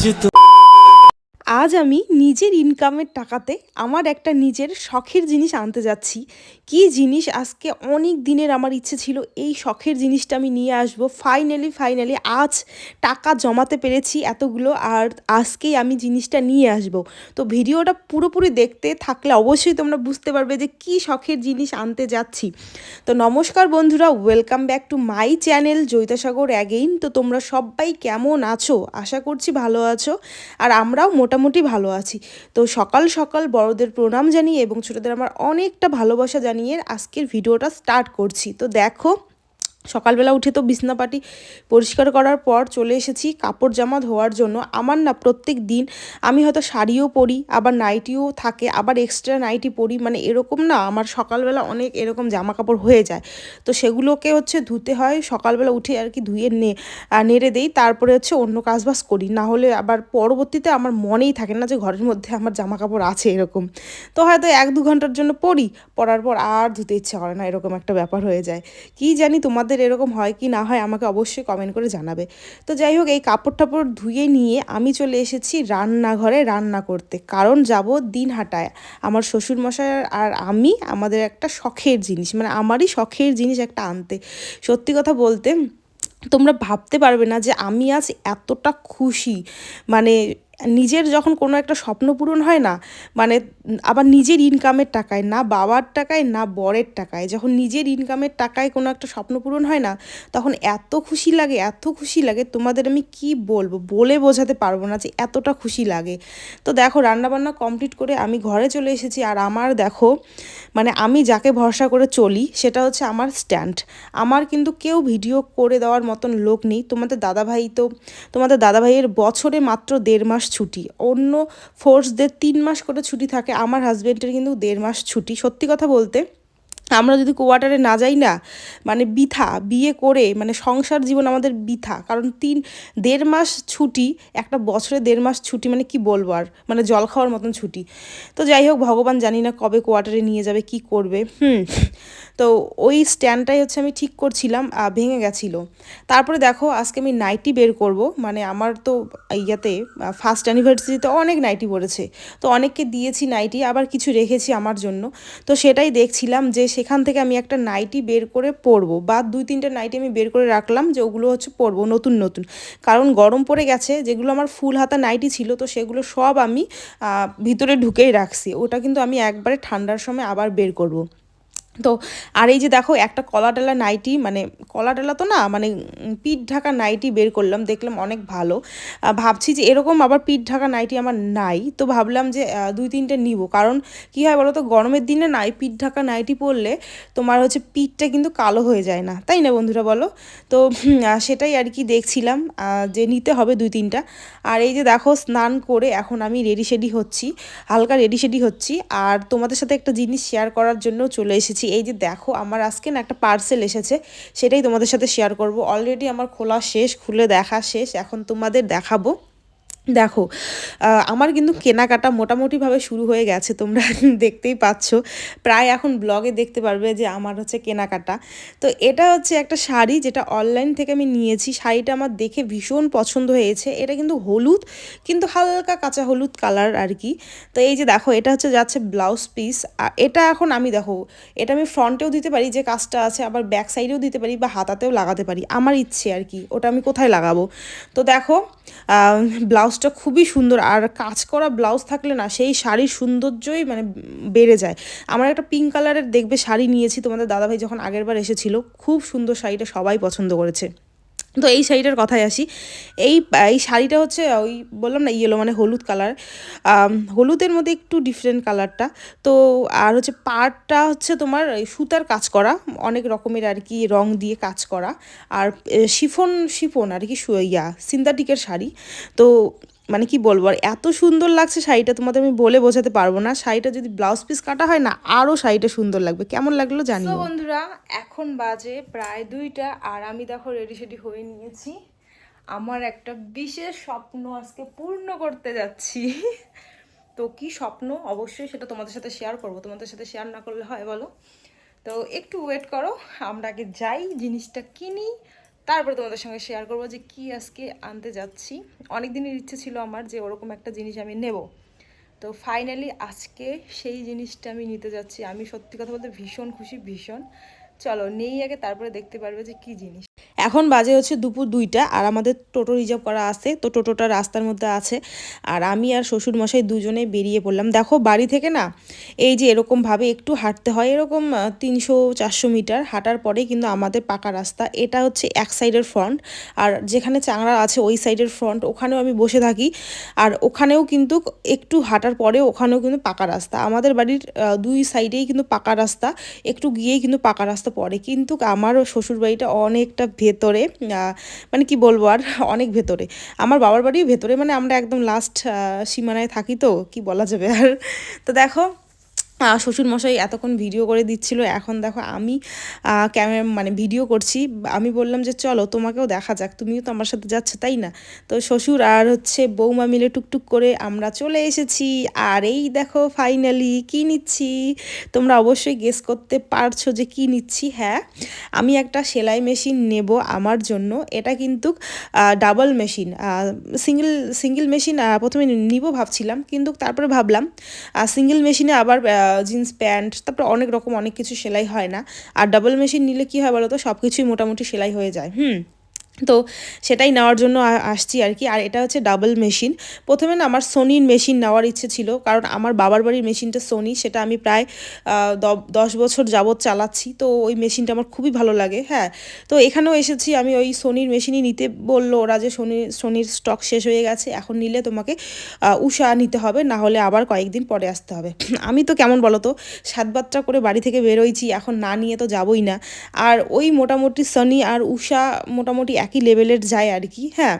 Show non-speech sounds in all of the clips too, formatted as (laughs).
আজ তো আজ আমি নিজের ইনকামের টাকাতে আমার একটা নিজের শখের জিনিস আনতে যাচ্ছি। কি জিনিস? আজকে অনেক দিনের আমার ইচ্ছে ছিল এই শখের জিনিসটা আমি নিয়ে আসব। ফাইনালি ফাইনালি আজ টাকা জমাতে পেরেছি এতগুলো আর আজকেই আমি জিনিসটা নিয়ে আসব। তো ভিডিওটা পুরোপুরি দেখতে থাকলে অবশ্যই তোমরা বুঝতে পারবে যে কি শখের জিনিস আনতে যাচ্ছি। তো নমস্কার বন্ধুরা welcome back to my channel Joitasagar again তো তোমরা সবাই কেমন আছো? আশা করছি ভালো আছো। আর আমরাও মোটামুটি ভালো আছি। তো সকাল সকাল বড়দের প্রণাম জানিয়ে এবং ছোটোদের আমার অনেকটা ভালোবাসা জানিয়ে আজকের ভিডিওটা স্টার্ট করছি। তো দেখো সকালবেলা উঠে তো বিছনাপাটি পরিষ্কার করার পর চলে এসেছি কাপড় জামা ধোয়ার জন্য। আমার না প্রত্যেক দিন আমি হয়তো শাড়িও পরি, আবার নাইটিও থাকে, আবার এক্সট্রা নাইটি পরি মানে এরকম না আমার সকালবেলা অনেক এরকম জামা কাপড় হয়ে যায়। তো সেগুলোকে হচ্ছে ধুতে হয়, সকালবেলা উঠে আর কি ধুয়ে নে নেড়ে দেই, তারপরে হচ্ছে অন্য কাজবাজ করি। না হলে আবার পরবর্তীতে আমার মনেই থাকে না যে ঘরের মধ্যে আমার জামা কাপড় আছে এরকম। তো হয়তো এক দু ঘণ্টার জন্য পরি, পরার পর আর ধুতে ইচ্ছে করে না, এরকম একটা ব্যাপার হয়ে যায়। কি জানি তোমাদের এরকম হয় কি না হয় আমাকে অবশ্যই কমেন্ট করে জানাবে। তো যাই হোক, এই কাপড় টাপড় ধুয়ে নিয়ে আমি চলে এসেছি রান্নাঘরে রান্না করতে। কারণ যাব দিন হাটায়। আমার শ্বশুরমশাই আর আমি আমাদের একটা শখের জিনিস মানে আমারই শখের জিনিস একটা আনতে। সত্যি কথা বলতে, তোমরা ভাবতে পারবে না যে আমি আজ এতটা খুশি। মানে নিজের যখন কোনো একটা স্বপ্ন পূরণ হয় না মানে আবার নিজের ইনকামের টাকায়, না বাবার টাকায়, না বরের টাকায়, যখন নিজের ইনকামের টাকায় কোনো একটা স্বপ্ন পূরণ হয় না, তখন এত খুশি লাগে, এত খুশি লাগে, তোমাদের আমি কি বলব? বলে বোঝাতে পারব না যে এতটা খুশি লাগে। তো দেখো, রান্নাবান্না কমপ্লিট করে আমি ঘরে চলে এসেছি, আর আমার দেখো মানে আমি যাকে ভরসা করে চলি, সেটা হচ্ছে আমার স্ট্যান্ড আমার কিন্তু কেউ ভিডিও করে দেওয়ার মতন লোক নেই। তোমাদের দাদাভাই তো, তোমাদের দাদাভাইয়ের বছরে মাত্র দেড় মাস ছুটি। অন্য ফোর্সদের তিন মাস করে ছুটি থাকে, আমার হাজব্যান্ডের কিন্তু দেড় মাস ছুটি। সত্যি কথা বলতে, আমরা যদি কোয়ার্টারে না যাই না মানে বৃথা, বিয়ে করে মানে সংসার জীবন আমাদের বৃথা। কারণ তিন, দেড় মাস ছুটি, একটা বছরে দেড় মাস ছুটি মানে কি বলব আর? মানে জল খাওয়ার মতন ছুটি। তো যাই হোক, ভগবান জানি না কবে কোয়ার্টারে নিয়ে যাবে, কি করবে। হুম তো ওই স্ট্যান্ডটাই হচ্ছে আমি ঠিক করছিলাম ভেঙে গেছিল। তারপরে দেখো, আজকে আমি নাইটি বের করব মানে আমার তো ইয়াতে ফার্স্ট অ্যানিভার্সারিতে অনেক নাইটি পড়েছে। তো অনেককে দিয়েছি নাইটি আবার কিছু রেখেছি আমার জন্য। তো সেটাই দেখছিলাম যে সেখান থেকে আমি একটা নাইটি বের করে পরবো, বা দুই তিনটে নাইটি আমি বের করে রাখলাম যে ওগুলো হচ্ছে পরবো নতুন নতুন। কারণ গরম পড়ে গেছে, যেগুলো আমার ফুল হাতা নাইটি ছিল, তো সেগুলো সব আমি ভিতরে ঢুকেই রাখছি। ওটা কিন্তু আমি একবারে ঠান্ডার সময় আবার বের করব। তো আর এই যে দেখো একটা কলা ডালা নাইটি মানে কলা ডালা তো না মানে পিঠ ঢাকা নাইটি বের করলাম, দেখলাম অনেক ভালো। ভাবছি যে এরকম আবার পিঠ ঢাকা নাইটি আমার নাই, তো ভাবলাম যে দুই তিনটে নিব। কারণ কি হয় বলো তো, গরমের দিনে নাই পিঠ ঢাকা নাইটি পরলে তোমার হচ্ছে পিঠটা কিন্তু কালো হয়ে যায় না। তাই না বন্ধুরা বলো? তো সেটাই আর কি দেখছিলাম যে নিতে হবে দুই তিনটা। আর এই যে দেখো স্নান করে এখন আমি রেডি শেডি হচ্ছি, হালকা রেডি শেডি হচ্ছি। আর তোমাদের সাথে একটা জিনিস শেয়ার করার জন্য চলে এসেছি। এই যে দেখো, আমার আজকে না একটা পার্সেল এসেছে, সেটাই তোমাদের সাথে শেয়ার করব। অলরেডি আমার খোলা শেষ, খুলে দেখা শেষ, এখন তোমাদের দেখাবো। দেখো আমার কিন্তু কেনাকাটা মোটামুটিভাবে শুরু হয়ে গেছে, তোমরা (laughs) দেখতেই পাচ্ছ। প্রায় এখন ব্লগে দেখতে পারবে যে আমার হচ্ছে কেনাকাটা। তো এটা হচ্ছে একটা শাড়ি যেটা অনলাইন থেকে আমি নিয়েছি। শাড়িটা আমার দেখে ভীষণ পছন্দ হয়েছে। এটা কিন্তু হলুদ, কিন্তু হালকা কাঁচা হলুদ কালার আর কি। তো এই যে দেখো, এটা হচ্ছে যাচ্ছে ব্লাউজ পিস এটা এখন আমি দেখো, এটা আমি ফ্রন্টেও দিতে পারি যে কাজটা আছে, আবার ব্যাক সাইডেও দিতে পারি বা হাতাতেও লাগাতে পারি। আমার ইচ্ছে আর কি, ওটা আমি কোথায় লাগাবো? তো দেখো ব্লাউজটা খুবই সুন্দর। আর কাজ করা ব্লাউজ থাকলে না, সেই শাড়ির সৌন্দর্যই মানে বেড়ে যায়। আমার একটা পিঙ্ক কালারের দেখবে শাড়ি নিয়েছি তোমাদের দাদাভাই যখন আগের বার এসেছিল, খুব সুন্দর শাড়িটা সবাই পছন্দ করেছে। তো এই শাড়িটার কথায় আসি। এই এই শাড়িটা হচ্ছে ওই বললাম না ইয়েলো মানে হলুদ কালার হলুদের মধ্যে একটু ডিফারেন্ট কালারটা তো আর হচ্ছে পাড়টা হচ্ছে তোমার সুতার কাজ করা, অনেক রকমের আর কি রং দিয়ে কাজ করা। আর শিফন শিফন আর কি ইয়া সিন্থাটিকের শাড়ি। তো মানে কি বলব, আর এত সুন্দর লাগছে শাড়িটা তোমাদের আমি বলে বোঝাতে পারব না। শাড়িটা যদি ব্লাউজ পিস কাটা হয় না আরও শাড়িটা সুন্দর লাগবে। কেমন লাগল জানি বন্ধুরা, এখন বাজে প্রায় দুইটা, আর আমি দেখো রেডি সেডি হয়ে নিয়েছি। আমার একটা বিশেষ স্বপ্ন আজকে পূর্ণ করতে যাচ্ছি। তো কি স্বপ্ন? অবশ্যই সেটা তোমাদের সাথে শেয়ার করব। তোমাদের সাথে শেয়ার না করলে হয় বলো। তো একটু ওয়েট করো, আমরা আগে যাই, জিনিসটা কিনি। তারপরে তোমাদের সঙ্গে শেয়ার করব যে কি আজকে আনতে যাচ্ছি। অনেক দিনের ইচ্ছে ছিল আমার যে ওরকম একটা জিনিস আমি নেব। তো ফাইনালি আজকে সেই জিনিসটা আমি নিতে যাচ্ছি। আমি সত্যি কথা বলতে ভীষণ খুশি, ভীষণ। চলো, নেই আগে, তারপরে দেখতে পারবে যে কি জিনিস। এখন বাজে হচ্ছে দুপুর দুইটা, আর আমাদের টোটো রিজার্ভ করা আছে, তো টোটোটা রাস্তার মধ্যে আছে, আর আমি আর শ্বশুর মশাই দুজনে বেরিয়ে পড়লাম। দেখো বাড়ি থেকে না, এই যে এরকমভাবে একটু হাঁটতে হয়, এরকম তিনশো চারশো মিটার হাঁটার পরে কিন্তু আমাদের পাকা রাস্তা, এটা হচ্ছে এক সাইডের ফ্রন্ট, আর যেখানে চাংড়া আছে ওই সাইডের ফ্রন্ট, ওখানেও আমি বসে থাকি, আর ওখানেও কিন্তু একটু হাঁটার পরে ওখানেও কিন্তু পাকা রাস্তা, আমাদের বাড়ির দুই সাইডেই কিন্তু পাকা রাস্তা, একটু গিয়েই কিন্তু পাকা রাস্তা পড়ে, কিন্তু আমারও শ্বশুর বাড়িটা অনেকটা ভেতরে মানে কি বলব আর, অনেক ভেতরে। আমার বাবার বাড়িও ভেতরে মানে আমরা একদম লাস্ট সীমানায় থাকি তো, কি বলা যাবে আর। তো দেখো শ্বশুরমশাই এতক্ষণ ভিডিও করে দিচ্ছিল, এখন দেখো আমি ক্যামেরা মানে ভিডিও করছি। আমি বললাম যে, চলো তোমাকেও দেখা যাক, তুমিও তো আমার সাথে যাচ্ছে, তাই না? তো শ্বশুর আর হচ্ছে বৌমা মিলে টুকটুক করে আমরা চলে এসেছি। আর এই দেখো ফাইনালি কি নিচ্ছি? তোমরা অবশ্যই গেস করতে পারছ যে কি নিচ্ছি। হ্যাঁ আমি একটা সেলাই মেশিন নেব আমার জন্য। এটা কিন্তু double machine single single machine প্রথমে নিব ভাবছিলাম, কিন্তু তারপরে ভাবলাম সিঙ্গেল মেশিনে আবার জিন্স প্যান্ট তারপর অনেক রকম অনেক কিছু সেলাই হয় না। আর ডাবল মেশিন নিলে কি হয় বলো তো সব কিছুই মোটামুটি সেলাই হয়ে যায়। হুম? তো সেটাই নেওয়ার জন্য আসছি আর কি। আর এটা হচ্ছে ডাবল মেশিন প্রথমে না আমার সোনির মেশিন নেওয়ার ইচ্ছে ছিল, কারণ আমার বাবার বাড়ির মেশিনটা সোনি সেটা আমি প্রায় দশ বছর যাবৎ চালাচ্ছি। তো ওই মেশিনটা আমার খুবই ভালো লাগে হ্যাঁ। তো এখানেও এসেছি, আমি ওই সোনির মেশিনই নিতে বলল ওরা যে সোনির সোনির স্টক শেষ হয়ে গেছে, এখন নিলে তোমাকে উষা নিতে হবে, না হলে আবার কয়েকদিন পরে আসতে হবে। (clears throat) আমি তো কেমন বলো তো সাত বাচ্চা করে বাড়ি থেকে বেরোইছি, এখন না নিয়ে তো যাবই না। আর ওই মোটামুটি সনি আর উষা মোটামুটি একই লেভেলের যায় আর কি হ্যাঁ?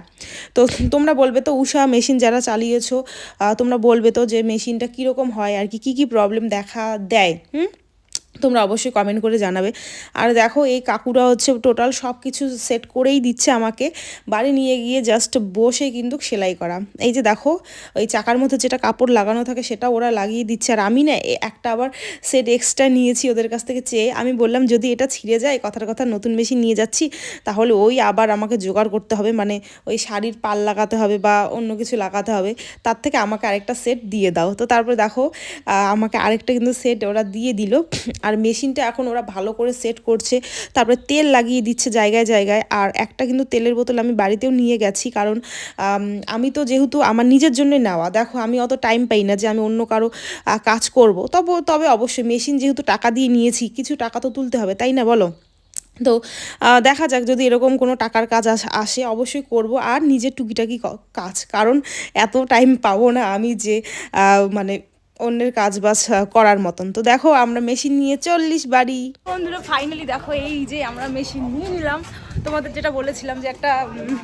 তো তোমরা বলবে তো উষা মেশিন যারা চালিয়েছো তোমরা বলবে তো যে মেশিনটা কীরকম হয় আর কি, কী কী প্রবলেম দেখা দেয়, হুম? তোমরা অবশ্যই কমেন্ট করে জানাবে। আর দেখো, এই কাকুরা হচ্ছে টোটাল সব কিছু সেট করেই দিচ্ছে আমাকে। বাড়ি নিয়ে গিয়ে জাস্ট বসে কিন্তু সেলাই করা। এই যে দেখো ওই চাকার মধ্যে যেটা কাপড় লাগানো থাকে সেটা ওরা লাগিয়ে দিচ্ছে। আর আমি না একটা আবার সেট এক্সট্রা নিয়েছি ওদের কাছ থেকে চেয়ে। আমি বললাম, যদি এটা ছিঁড়ে যায়, কথার কথা নতুন মেশিন নিয়ে যাচ্ছি, তাহলে ওই আবার আমাকে জোগাড় করতে হবে। মানে ওই শাড়ির পাল লাগাতে হবে বা অন্য কিছু লাগাতে হবে। তার থেকে আমাকে আরেকটা সেট দিয়ে দাও। তো তারপরে দেখো আমাকে আরেকটা কিন্তু সেট ওরা দিয়ে দিল। আর মেশিনটা এখন ওরা ভালো করে সেট করছে। তারপরে তেল লাগিয়ে দিচ্ছে জায়গায় জায়গায়। আর একটা কিন্তু তেলের বোতল আমি বাড়িতেও নিয়ে গেছি কারণ, আমি তো যেহেতু আমার নিজের জন্যই নেওয়া। দেখো, আমি অত টাইম পাই না যে আমি অন্য কারও কাজ করব। তবে তবে অবশ্যই মেশিন যেহেতু টাকা দিয়ে নিয়েছি, কিছু টাকা তো তুলতে হবে, তাই না বলো? তো দেখা যাক যদি এরকম কোনো টাকার কাজ আসে অবশ্যই করব। আর নিজের টুকিটাকি কাজ। কারণ এত টাইম পাবো না আমি যে মানে অন্যের কাজ বাজ করার মতন। তো দেখো, আমরা মেশিন নিয়ে চল্লিশ বাড়ি। বন্ধুরা ফাইনালি দেখো, এই যে আমরা মেশিন নিয়ে নিলাম। তোমাদের যেটা বলেছিলাম যে একটা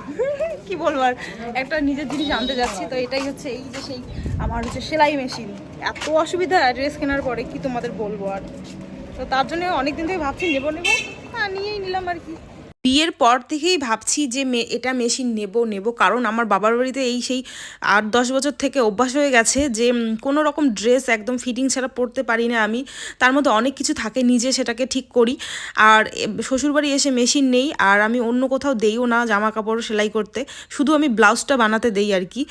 (laughs) কি বলব আর, একটা নিজের জিনিস আনতে যাচ্ছি। তো এটাই হচ্ছে এই যে সেই আমার হচ্ছে সেলাই মেশিন এত অসুবিধা ড্রেস কেনার পরে কি তোমাদের বলব আর? তো তার জন্য অনেকদিন থেকে ভাবছি, নেব নেব। হ্যাঁ নিয়েই নিলাম আর কি। বিয়ের পর থেকেই ভাবছি যে মে, এটা মেশিন নেব নেব। কারণ আমার বাবার বাড়িতে এই সেই আট, দশ বছর থেকে অভ্যাস হয়ে গেছে যে কোনো রকম ড্রেস একদম ফিটিং ছাড়া পরতে পারি না আমি। তার মধ্যে অনেক কিছু থাকে, নিজে সেটাকে ঠিক করি। আর শ্বশুরবাড়ি এসে মেশিন নেই, আর আমি অন্য কোথাও দেইও না জামা কাপড় সেলাই করতে। শুধু আমি ব্লাউজটা বানাতে দেই আর কি।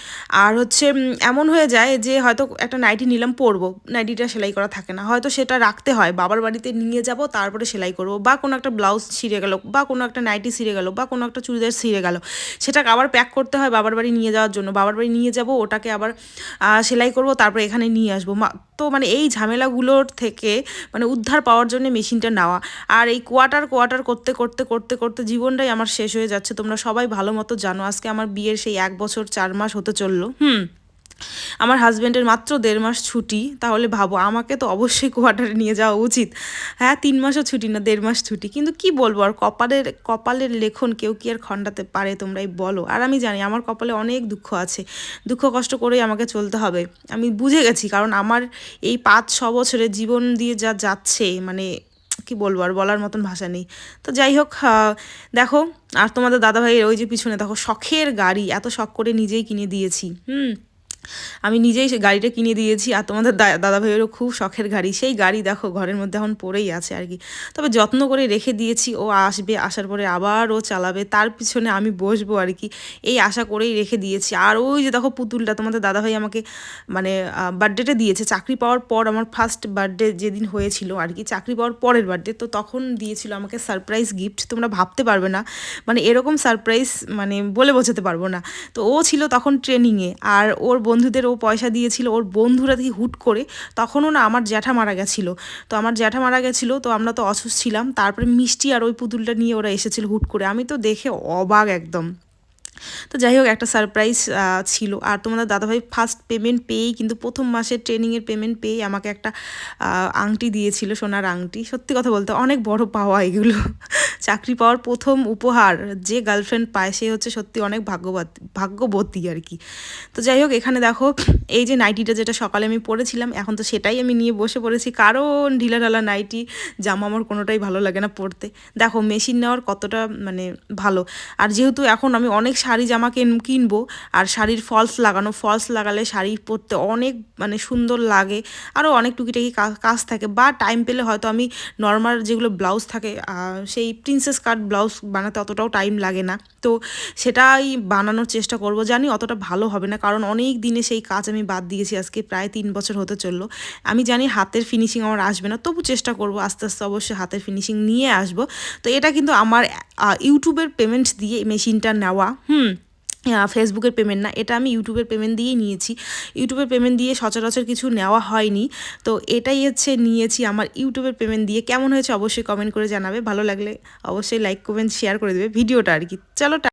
আর হচ্ছে এমন হয়ে যায় যে, হয়তো একটা নাইটি নিলাম, পরবো। নাইটিটা সেলাই করা থাকে না। হয়তো সেটা রাখতে হয়, বাবার বাড়িতে নিয়ে যাব, তারপরে সেলাই করব। বা কোনো একটা ব্লাউজ ছিঁড়ে গেল, বা কোনো একটা নাইটি ছিঁড়ে গেল বা কোনো একটা চুড়িদার ছিঁড়ে গেল। সেটাকে আবার প্যাক করতে হয় বাবার বাড়ি নিয়ে যাওয়ার জন্য। বাবার বাড়ি নিয়ে যাব, ওটাকে আবার সেলাই করব, তারপর এখানে নিয়ে আসব। তো মানে এই ঝামেলাগুলোর থেকে মানে উদ্ধার পাওয়ার জন্য মেশিনটা নেওয়া। আর এই কোয়াটার কোয়াটার করতে করতে করতে করতে জীবনটাই আমার শেষ হয়ে যাচ্ছে। তোমরা সবাই ভালো মতো জানো, আজকে আমার বিয়ের সেই এক বছর, চার মাস হতে চলল। হুম। আমার হাজব্যান্ডের মাত্র দেড় মাস ছুটি, তাহলে ভাবো আমাকে তো অবশ্যই কোয়ার্টারে নিয়ে যাওয়া উচিত। হ্যাঁ তিন মাসও ছুটি না, দেড় মাস ছুটি। কিন্তু কি বলব, আর কপালের কপালের লেখন কেউ কি আর খণ্ডাতে পারে, তোমরাই বলো। আর আমি জানি আমার কপালে অনেক দুঃখ আছে। দুঃখ কষ্ট করেই আমাকে চলতে হবে। আমি বুঝে গেছি, কারণ আমার এই পাঁচ, ছ বছরের জীবন দিয়ে যা যাচ্ছে মানে কি বলব, আর বলার মতন ভাষা নেই। তো যাই হোক দেখো, আর তোমাদের দাদাভাইয়ের ওই যে পিছনে, দেখো, শখের গাড়ি, এত শখ করে নিজেই কিনে দিয়েছি। হুম আমি নিজেই সে গাড়িটা কিনে দিয়েছি আর তোমাদের দাদা ভাইয়েরও খুব শখের গাড়ি। সেই গাড়ি দেখো, ঘরের মধ্যে এখন পড়েই আছে আর কি। তবে যত্ন করে রেখে দিয়েছি, ও আসবে, আসার পরে আবার ও চালাবে, তার পিছনে আমি বসবো আর কি। এই আশা করেই রেখে দিয়েছি। আর ওই যে দেখো পুতুলটা, তোমাদের দাদা ভাই আমাকে মানে বার্থডেটা দিয়েছে। চাকরি পাওয়ার পর আমার ফার্স্ট বার্থডে যেদিন হয়েছিল আর কি, চাকরি পাওয়ার পরের বার্থডে, তো তখন দিয়েছিল আমাকে সারপ্রাইজ গিফট তোমরা ভাবতে পারবে না মানে এরকম সারপ্রাইজ মানে বলে বোঝাতে পারব না। তো ও ছিল তখন ট্রেনিংয়ে আর ওর বন্ধুদের ও পয়সা দিয়েছিল, ওর বন্ধুরা থেকে হুট করে, তখনও না আমার জ্যাঠা মারা গেছিল। তো আমার জ্যাঠা মারা গেছিল, তো আমরা তো অসুস্থ ছিলাম, তারপরে মিষ্টি আর ওই পুতুলটা নিয়ে ওরা এসেছিল হুট করে। আমি তো দেখে অবাক একদম। তো যাই হোক, একটা সারপ্রাইজ ছিল। আর তোমাদের দাদাভাই ফার্স্ট পেমেন্ট পেয়েই, কিন্তু প্রথম মাসের ট্রেনিংয়ের পেমেন্ট পেয়েই আমাকে একটা আংটি দিয়েছিল, সোনার আংটি। সত্যি কথা বলতে অনেক বড় পাওয়া এগুলো। চাকরি পাওয়ার প্রথম উপহার যে গার্লফ্রেন্ড পায়, সে হচ্ছে সত্যি অনেক ভাগ্যবতী ভাগ্যবতী আর কি। তো যাই হোক, এখানে দেখো, এই যে নাইটিটা যেটা সকালে আমি পরেছিলাম, এখন তো সেটাই আমি নিয়ে বসে পড়েছি। কারণ ঢিলা ঢালা নাইটি জামা আমার কোনোটাই ভালো লাগে না পরতে। দেখো মেশিন নেওয়ার কতটা মানে ভালো। আর যেহেতু এখন আমি অনেক শাড়ি, জামা কিন- কিনবো, আর শাড়ির ফলস লাগানো ফলস লাগালে শাড়ি পরতে অনেক মানে সুন্দর লাগে। আরও অনেক টুকিটাকি কাজ থাকে, বা টাইম পেলে হয়তো আমি নর্মাল যেগুলো ব্লাউজ থাকে সেই প্রিন্সেস কাট ব্লাউজ বানাতে অতটাও টাইম লাগে না। তো সেটাই বানানোর চেষ্টা করব, জানি অতটা ভালো হবে না, কারণ অনেক দিনে সেই কাজ আমি বাদ দিয়েছি, আজকে প্রায় তিন বছর হতে চলল। আমি জানি হাতের ফিনিশিং আমার আসবে না, তবু চেষ্টা করব, আস্তে আস্তে অবশ্যই হাতের ফিনিশিং নিয়ে আসব। তো এটা কিন্তু আমার ইউটিউবের পেমেন্ট দিয়ে মেশিনটা নেওয়া, হুম। ফেসবুকের পেমেন্ট না, এটা আমি ইউটিউবের পেমেন্ট দিয়েই নিয়েছি। ইউটিউবের পেমেন্ট দিয়ে সচরাচর কিছু নেওয়া হয়নি। তো এটাই হচ্ছে নিয়েছি আমার ইউটিউবের পেমেন্ট দিয়ে। কেমন হয়েছে অবশ্যই কমেন্ট করে জানাবে। ভালো লাগলে অবশ্যই লাইক কমেন্ট শেয়ার করে দেবে। ভিডিওটা আর কি। চলো